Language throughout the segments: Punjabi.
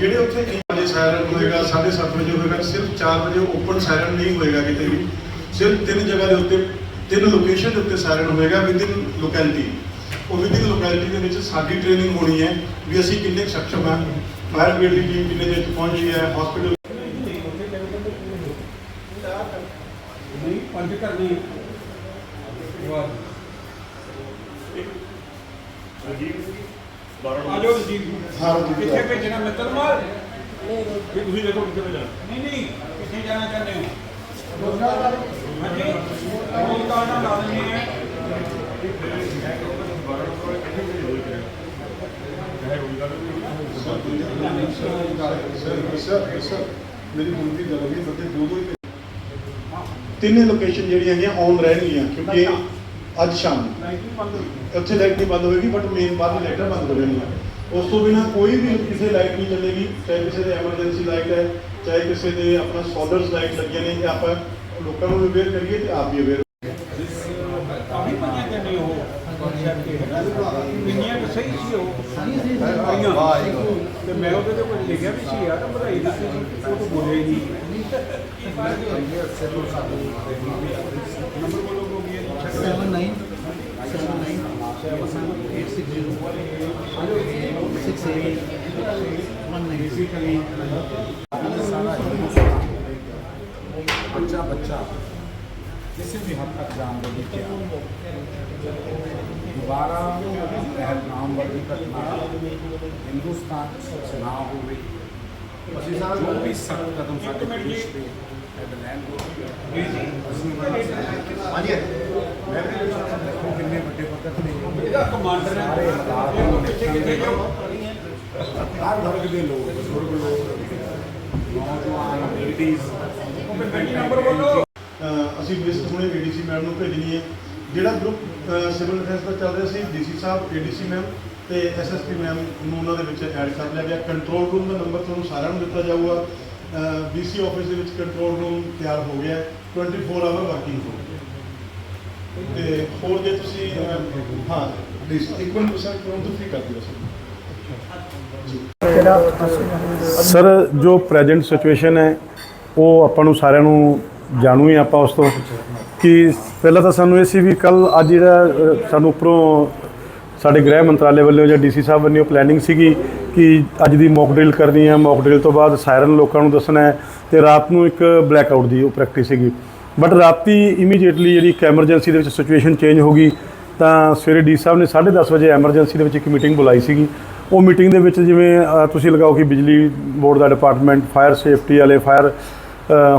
ਜਿਹੜੇ ਉੱਥੇ 1 ਵਜੇ ਸਾਇਰਨ ਹੋਏਗਾ 7:30 ਵਜੇ ਹੋਏਗਾ ਸਿਰਫ 4 ਵਜੇ ਓਪਨ ਸਾਇਰਨ ਨਹੀਂ ਹੋਏਗਾ ਕਿਤੇ ਵੀ। ਸਿਰਫ ਤਿੰਨ ਜਗ੍ਹਾ ਦੇ ਉੱਤੇ ਤਿੰਨ ਲੋਕੇਸ਼ਨ ਦੇ ਉੱਤੇ ਸਾਇਰਨ ਹੋਏਗਾ ਵਿਦਿਨ ਲੋਕੈਲਿਟੀ ਉਹ ਵਿਦਿਨ ਲੋਕੈਲਿਟੀ ਦੇ ਵਿੱਚ ਸਾਡੀ ਟ੍ਰੇਨਿੰਗ ਹੋਣੀ ਹੈ ਵੀ ਅਸੀਂ ਕਿੰਨੇ ਸક્ષਮ ਹਾਂ। ਫਾਇਰ ਬ੍ਰਿਗੇਡ ਦੀ ਟੀਮ ਕਿੰਨੇ ਦੇ ਪਹੁੰਚ ਰਹੀ ਹੈ ਹਸਪੀਟਲ ਨਹੀਂ ਪੰਜ ਕਰਨੀ ਵਾਹ। ਆਜੋ ਜੀ ਹਾਂ ਜੀ ਕਿੱਥੇ ਭੇਜਣਾ ਮਿੱਤਰ ਮਾਲ? ਵੀ ਤੁਸੀਂ ਦੇਖੋ ਕਿੱਥੇ ਭੇਜਣਾ। ਨਹੀਂ ਨਹੀਂ ਕਿੱਥੇ ਜਾਣਾ ਚਾਹੁੰਦੇ ਹੋ? ਹਾਂਜੀ ਉਹ ਤਾਂ ਨਾ ਲਾ ਦੇਣੀ ਹੈ ਸਰ ਸਰ ਸਰ ਮੇਰੀ ਬੇਨਤੀ ਗੱਲ ਹੋਈ ਸੱਤੇ ਦੋ ਦੋ ਹੀ ਤਿੰਨੇ ਲੋਕੇਸ਼ਨ ਜਿਹੜੀਆਂ ਹੈਗੀਆਂ ਔਨ ਰਹਿਣਗੀਆਂ ਕਿਉਂਕਿ ਅੱਜ ਸ਼ਾਮ ਨੂੰ ਉੱਥੇ ਲਾਈਟ ਨਹੀਂ ਬੰਦ ਹੋਏਗੀ ਬਟ ਮੇਨ ਬਾਅਦ ਲਾਈਟਾਂ ਬੰਦ ਹੋ ਜਾਣਗੀਆਂ ਉਸ ਤੋਂ ਬਿਨਾ ਕੋਈ ਵੀ ਕਿਸੇ ਲਾਈਟ ਨਹੀਂ ਚੱਲੇਗੀ ਚਾਹੇ ਕਿਸੇ ਦੇ ਐਮਰਜੈਂਸੀ ਲਾਈਟ ਹੈ ਚਾਹੇ ਕਿਸੇ ਦੇ ਆਪਣਾ ਸੋਲਰਸ ਲਾਈਟ ਲੱਗੀਆਂ ਨੇ ਇਹ ਆਪਾਂ ਲੋਕਾਂ ਨੂੰ ਅਵੇਅਰ ਕਰੀਏ ਤੇ ਆਪ ਵੀ ਅਵੇਅਰ ਕਿੰਨੀਆਂ ਕੁ ਸਹੀ ਸੀ ਉਹ ਤੇ ਮੈਂ ਉਹਦੇ ਤੇ ਕੁਝ ਲਿਖਿਆ ਵੀ ਸੀ ਯਾਰ ਵਧਾਈ ਦਿੱਤੀ ਸੀ ਉਹ ਤਾਂ ਬੋਲੇ ਹੀ ਨਹੀਂ ਨੰਬਰ ਬੋਲੋ बच्चा बच्चा किसी भी हद तक जानबूझी किया दोबारा पहलगाम वर्गी घटना हिंदुस्तान ना होवे जो भी सख्त कदम साढ़े हाँ हाँ देश पे किन्ने वे पत्थर ने ਕਮਾਂਡਰ ਹੈ ਇਹ ਨੂੰ ਕਿੱਥੇ ਜਾਓ ਹਰ ਵਰਗ ਦੇ ਲੋਕ ਬਜ਼ੁਰਗ ਲੋਕ ਨੌਜਵਾਨ ਲੇਡੀਜ਼ ਨੰਬਰ ਬੋਲੋ। ਅਹ ਅਸੀਂ ਲਿਸਟ ਹੁਣੇ ਏਡੀਸੀ ਮੈਮ ਨੂੰ ਭੇਜਣੀ ਹੈ। ਜਿਹੜਾ ਗਰੁੱਪ ਸਿਵਲ ਡਿਫੈਂਸ ਦਾ ਚੱਲ ਰਿਹਾ ਸੀ ਡੀਸੀ ਸਾਹਿਬ ਏਡੀਸੀ ਮੈਮ ਤੇ ਐਸਐਸਪੀ ਮੈਮ ਨੂੰ ਉਹਨਾਂ ਦੇ ਵਿੱਚ ਐਡ ਕਰ ਲਿਆ ਗਿਆ। ਕੰਟਰੋਲ ਰੂਮ ਦਾ ਨੰਬਰ ਤੁਹਾਨੂੰ ਸਾਰਿਆਂ ਨੂੰ ਦਿੱਤਾ ਜਾਊਗਾ। ਡੀਸੀ ਆਫਿਸ ਦੇ ਵਿੱਚ ਕੰਟਰੋਲ ਰੂਮ ਤਿਆਰ ਹੋ ਗਿਆ। ਹੈ। 24 ਆਵਰ ਵਰਕਿੰਗ ਹੋ ਗਿਆ ਤੇ ਹੋਰ ਜੇ ਤੁਸੀਂ ਅਹ, ਹਾਂ ਪਲੀਜ਼ ਇੱਕ ਮਿੰਟ ਸਰ ਕਰੋ ਤੋਂ ਫ੍ਰੀ ਕਰ ਦਿਓ ਸਰ। ਸਰ ਜੋ ਪ੍ਰੈਜ਼ੈਂਟ ਸਿਚੁਏਸ਼ਨ ਹੈ ਉਹ ਆਪਾਂ ਨੂੰ ਸਾਰਿਆਂ ਨੂੰ ਜਾਣੂ ਹੀ ਆਪਾਂ ਉਸ ਤੋਂ। ਕਿ ਪਹਿਲਾਂ ਤਾਂ ਸਾਨੂੰ ਇਹ ਸੀ ਵੀ ਕੱਲ ਅੱਜ ਜਿਹੜਾ ਅ, ਸਾਨੂੰ ਉੱਪਰੋਂ ਸਾਡੇ ਗ੍ਰਹਿ ਮੰਤਰਾਲੇ ਵੱਲੋਂ ਜਾਂ ਡੀਸੀ ਸਾਹਿਬ ਵੱਲੋਂ ਪਲੈਨਿੰਗ ਸੀਗੀ ਕਿ ਅੱਜ ਦੀ ਮੌਕ ਡਰਿਲ ਕਰਨੀ ਹੈ। ਮੌਕ ਡਰਿਲ ਤੋਂ ਬਾਅਦ ਸਾਇਰਨ ਲੋਕਾਂ ਨੂੰ ਦੱਸਣਾ ਹੈ ਤੇ ਰਾਤ ਨੂੰ ਇੱਕ ਬਲੈਕ ਆਊਟ ਦੀ ਉਹ ਪ੍ਰੈਕਟਿਸ ਸੀਗੀ। ਬਟ ਰਾਤੀ ਇਮੀਡੀਏਟਲੀ ਜਿਹੜੀ ਇੱਕ ਐਮਰਜੈਂਸੀ ਦੇ ਵਿੱਚ ਸਿਚੁਏਸ਼ਨ ਚੇਂਜ ਹੋ ਗਈ, ਤਾਂ ਸਵੇਰੇ ਡੀ ਸਾਹਿਬ ਨੇ 10:30 ਵਜੇ ਐਮਰਜੈਂਸੀ ਦੇ ਵਿੱਚ ਇੱਕ ਮੀਟਿੰਗ ਬੁਲਾਈ ਸੀਗੀ। ਉਹ ਮੀਟਿੰਗ ਦੇ ਵਿੱਚ ਜਿਵੇਂ ਤੁਸੀਂ ਲਗਾਓ ਕਿ ਬਿਜਲੀ ਬੋਰਡ ਦਾ ਡਿਪਾਰਟਮੈਂਟ ਫਾਇਰ ਸੇਫਟੀ ਵਾਲੇ ਫਾਇਰ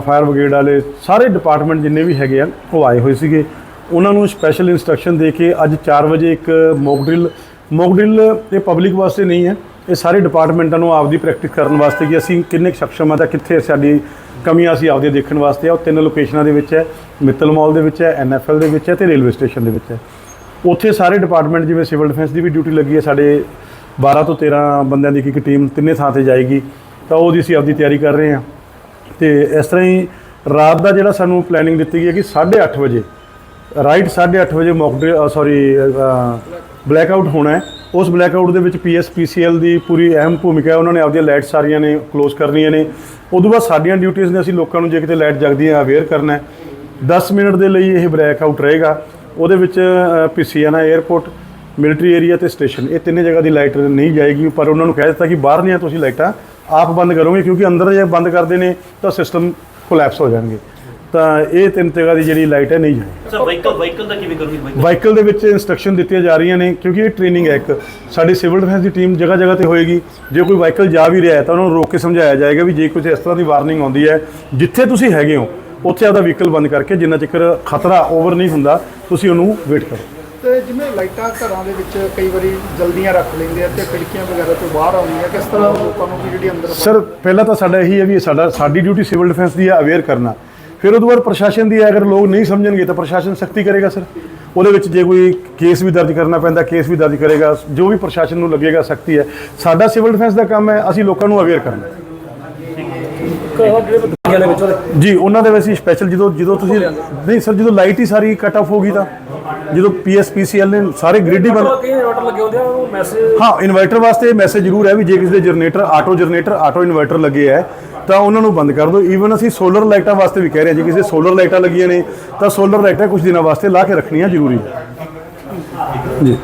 ਫਾਇਰ ਬ੍ਰਿਗੇਡ ਵਾਲੇ, ਸਾਰੇ ਡਿਪਾਰਟਮੈਂਟ ਜਿੰਨੇ ਵੀ ਹੈਗੇ ਆ, ਉਹ ਆਏ ਹੋਏ ਸੀਗੇ। ਉਹਨਾਂ ਨੂੰ ਸਪੈਸ਼ਲ ਇਨਸਟਰਕਸ਼ਨ ਦੇ ਕੇ ਅੱਜ 4 ਵਜੇ ਇੱਕ ਮੌਕ ਡਰਿਲ ਮੌਕ ਡਰਿਲ ਇਹ ਪਬਲਿਕ ਵਾਸਤੇ ਨਹੀਂ ਹੈ। ਇਹ ਸਾਰੇ ਡਿਪਾਰਟਮੈਂਟਾਂ ਨੂੰ ਆਪਦੀ ਪ੍ਰੈਕਟਿਸ ਕਰਨ ਵਾਸਤੇ ਕਿ ਅਸੀਂ ਕਿੰਨੇ ਕੁ ਸક્ષਮ ਆ ਤਾਂ ਕਿੱਥੇ ਸਾਡੀ ਕਮੀਆਂ ਅਸੀਂ ਆਪਦੇ ਦੇਖਣ ਵਾਸਤੇ ਆ। ਉਹ ਤਿੰਨ ਲੋਕੇਸ਼ਨਾਂ ਦੇ ਵਿੱਚ ਹੈ, ਮਿੱਤਲ ਮਾਲ ਦੇ ਵਿੱਚ ਹੈ ਐਨਐਫਐਲ ਦੇ ਵਿੱਚ ਹੈ ਤੇ ਰੇਲਵੇ ਸਟੇਸ਼ਨ ਦੇ ਵਿੱਚ ਹੈ। ਉੱਥੇ ਸਾਰੇ ਡਿਪਾਰਟਮੈਂਟ ਜਿਵੇਂ ਸਿਵਲ ਡਿਫੈਂਸ ਦੀ ਵੀ ਡਿਊਟੀ ਲੱਗੀ ਹੈ, ਸਾਡੇ 12 ਤੋਂ 13 ਬੰਦਿਆਂ ਦੀ ਇੱਕ ਇੱਕ ਟੀਮ ਤਿੰਨੇ ਥਾਂ ਤੇ ਜਾਏਗੀ, ਤਾਂ ਉਹਦੀ ਅਸੀਂ ਆਪਦੀ ਤਿਆਰੀ ਕਰ ਰਹੇ ਹਾਂ। ਤੇ ਇਸ ਤਰ੍ਹਾਂ ਹੀ ਰਾਤ ਦਾ ਜਿਹੜਾ ਸਾਨੂੰ ਪਲੈਨਿੰਗ ਦਿੱਤੀ ਗਈ ਹੈ ਕਿ 8:30 ਵਜੇ ਰਾਈਟ 8:30 ਵਜੇ ਮੌਕ ਸੌਰੀ ਬਲੈਕ ਆਊਟ ਹੋਣਾ ਹੈ। ਉਸ ਬਲੈਕ ਆਊਟ ਦੇ ਵਿੱਚ ਪੀਐਸਪੀਸੀਐਲ ਦੀ ਪੂਰੀ ਅਹਿਮ ਭੂਮਿਕਾ ਹੈ। ਉਹਨਾਂ ਨੇ ਆਪਦੀਆਂ ਲਾਈਟ ਸਾਰੀਆਂ ਨੇ ਕਲੋਜ਼ ਕਰਨੀਆਂ ਨੇ। ਉਦੋਂ ਬਾਅਦ ਸਾਡੀਆਂ ਡਿਊਟੀਆਂ ਨੇ, ਅਸੀਂ ਲੋਕਾਂ ਨੂੰ ਜੇ ਕਿਤੇ ਲਾਈਟ ਜਗਦੀ ਹੈ ਅਵੇਅਰ ਕਰਨਾ ਹੈ। 10 ਮਿੰਟ ਦੇ ਲਈ ਇਹ ਬਲੈਕ ਆਊਟ ਰਹੇਗਾ। ਉਹਦੇ ਵਿੱਚ ਪੀਸੀਆਨਾ 에ਅਰਪੋਰਟ ਮਿਲਟਰੀ ਏਰੀਆ ਤੇ ਸਟੇਸ਼ਨ ਇਹ ਤਿੰਨੇ ਜਗ੍ਹਾ ਦੀ ਲਾਈਟ ਨਹੀਂ ਜਾਏਗੀ, ਪਰ ਉਹਨਾਂ ਨੂੰ ਕਹਿ ਦਿੱਤਾ ਕਿ ਬਾਹਰ ਦੀਆਂ ਤੁਸੀਂ ਲਾਈਟਾਂ ਆਪ ਬੰਦ ਕਰੋਗੇ, ਕਿਉਂਕਿ ਅੰਦਰ ਜੇ ਬੰਦ ਕਰਦੇ ਨੇ, ਤਾਂ ਸਿਸਟਮ ਕੋਲੈਪਸ ਹੋ ਜਾਣਗੇ। ਤਾਂ ਇਹ ਤਿੰਨ ਜਗ੍ਹਾ ਦੀ ਜਿਹੜੀ ਲਾਈਟ ਹੈ ਨਹੀਂ ਜਾਏਗੀ ਸਰ ਵਾਹੀਕਲ ਵਾਹੀਕਲ ਦਾ ਕਿਵੇਂ ਕਰੋਗੇ ਵਾਹੀਕਲ ਵਾਹੀਕਲ ਦੇ ਵਿੱਚ ਇਨਸਟਰਕਸ਼ਨ ਦਿੱਤੀਆਂ ਜਾ ਰਹੀਆਂ ਨੇ ਕਿਉਂਕਿ ਇਹ ਟ੍ਰੇਨਿੰਗ ਹੈ ਇੱਕ। ਸਾਡੀ ਸਿਵਲ ਡਿਫੈਂਸ ਦੀ ਟੀਮ ਜਗ੍ਹਾ ਜਗ੍ਹਾ ਤੇ ਹੋਏਗੀ। ਜੇ ਕੋਈ ਵਾਹੀਕਲ ਜਾ ਵੀ ਰਿਹਾ ਹੈ ਤਾਂ ਉਹਨਾਂ ਨੂੰ ਰੋਕ ਕੇ ਸਮਝਾਇਆ ਜਾਏਗਾ ਵੀ ਜੇ ਕੁਝ ਇਸ ਤਰ੍ਹਾਂ ਦੀ ਵਾਰਨਿੰਗ ਆਉਂਦੀ ਹੈ ਜਿੱਥੇ ਤੁਸੀਂ ਹੈਗੇ ਹੋ ਉੱਥੇ ਆਪਦਾ ਵਹੀਕਲ ਬੰਦ ਕਰਕੇ ਜਿੰਨਾ ਚਿਰ ਖਤਰਾ ਓਵਰ ਨਹੀਂ ਹੁੰਦਾ ਤੁਸੀਂ ਉਹਨੂੰ ਵੇਟ ਕਰੋ। ਤੇ ਜਿਵੇਂ ਲਾਈਟਾਂ ਘਰਾਂ ਦੇ ਵਿੱਚ ਕਈ ਵਾਰੀ ਜਲਦੀਆਂ ਰੱਖ ਲੈਂਦੇ ਆ ਤੇ ਖਿੜਕੀਆਂ ਵਗੈਰਾ ਤੋਂ ਬਾਹਰ ਆਉਂਦੀਆਂ ਕਿਸ ਤਰ੍ਹਾਂ ਲੋਕਾਂ ਨੂੰ ਵੀ ਜਿਹੜੀ ਅੰਦਰ ਸਰ ਪਹਿਲਾਂ ਤਾਂ ਸਾਡਾ ਇਹੀ ਹੈ ਵੀ ਸਾਡਾ ਸਾਡੀ ਡਿਊਟੀ ਸਿਵਲ ਡਿਫੈਂਸ ਦੀ ਹੈ ਅਵੇਅਰ ਕਰਨਾ। ਫਿਰ ਉਦੋਂ ਬਾਅਦ ਪ੍ਰਸ਼ਾਸਨ ਦੀ ਹੈ ਅਗਰ ਲੋਕ ਨਹੀਂ ਸਮਝਣਗੇ ਤਾਂ ਪ੍ਰਸ਼ਾਸਨ ਸਖਤੀ ਕਰੇਗਾ ਸਰ। ਉਹਦੇ ਵਿੱਚ ਜੇ ਕੋਈ ਕੇਸ ਵੀ ਦਰਜ ਕਰਨਾ ਪੈਂਦਾ ਕੇਸ ਵੀ ਦਰਜ ਕਰੇਗਾ ਜੋ ਵੀ ਪ੍ਰਸ਼ਾਸਨ ਨੂੰ ਲੱਗੇਗਾ ਸਖਤੀ ਹੈ। ਸਾਡਾ ਸਿਵਲ ਡਿਫੈਂਸ ਦਾ ਕੰਮ ਹੈ ਅਸੀਂ ਲੋਕਾਂ ਨੂੰ ਅਵੇਅਰ ਕਰਨਾ। ਜੀ ਉਹਨਾਂ ਦੇ ਵਿੱਚ ਸਪੈਸ਼ਲ ਜਦੋਂ ਜਦੋਂ ਤੁਸੀਂ ਨਹੀਂ ਸਰ ਜਦੋਂ ਲਾਈਟ ਹੀ ਸਾਰੀ ਕੱਟ ਆਫ ਹੋ ਗਈ ਤਾਂ ਜਦੋਂ ਪੀਐਸਪੀਸੀਐਲ ਨੇ ਸਾਰੇ ਗ੍ਰਿਡ ਹੀ ਬੰਦ ਇਨਵਰਟਰ ਲੱਗੇ ਹੁੰਦੇ ਆ ਉਹ ਮੈਸੇਜ ਹਾਂ ਇਨਵਰਟਰ ਵਾਸਤੇ ਮੈਸੇਜ ਜ਼ਰੂਰ ਹੈ ਵੀ ਜੇ ਕਿਸੇ ਦੇ generator auto generator auto inverter ਲੱਗੇ ਹੈ ਤਾਂ ਉਹਨਾਂ ਨੂੰ ਬੰਦ ਕਰ ਦਿਓ। ਈਵਨ ਅਸੀਂ ਸੋਲਰ ਲਾਈਟਾਂ ਵਾਸਤੇ ਵੀ ਕਹਿ ਰਹੇ ਹਾਂ ਜੇ ਕਿਸੇ ਸੋਲਰ ਲਾਈਟਾਂ ਲੱਗੀਆਂ ਨੇ, ਤਾਂ ਸੋਲਰ ਲਾਈਟਾਂ ਕੁਝ ਦਿਨਾਂ ਵਾਸਤੇ ਲਾ ਕੇ ਰੱਖਣੀਆਂ ਜ਼ਰੂਰੀ ਹੈ। ਜੀ।